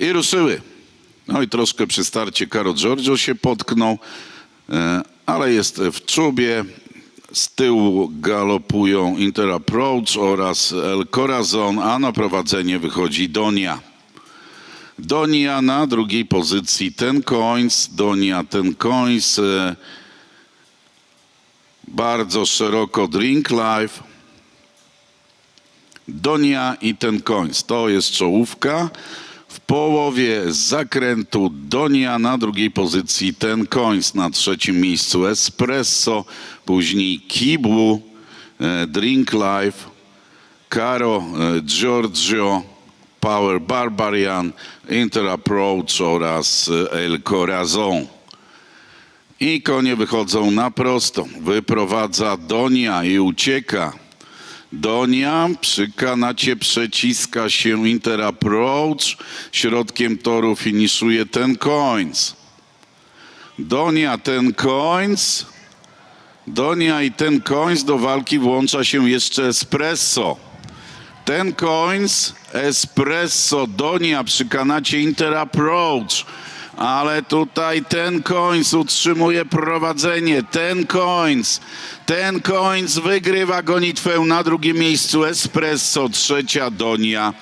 I ruszyły. No i troszkę przy starcie Caro Giorgio się potknął, e, ale jest w czubie. Z tyłu galopują Inter Approach oraz El Corazon, a na prowadzenie wychodzi Donia. Donia na drugiej pozycji Ten Coins. Donia Ten Coins. e, Bardzo szeroko Drink Life. Donia i Ten Coins. To jest czołówka. W połowie zakrętu Donia na drugiej pozycji Ten Coins. Na trzecim miejscu Espresso. Później Kiblu, e, Drink Life. Caro e, Giorgio, Power Barbarian, Inter Approach oraz e, El Corazon. I konie wychodzą na prosto. Wyprowadza Donia i ucieka. Donia przy kanacie przeciska się Inter Approach. Środkiem toru finiszuje ten Coins. Donia ten Coins. Donia i ten Coins do walki włącza się jeszcze Espresso. Ten Coins, Espresso, Donia przy kanacie Inter Approach. Ale tutaj ten Coins utrzymuje prowadzenie. Ten Coins, ten Coins wygrywa gonitwę na drugim miejscu Espresso, trzecia Donia.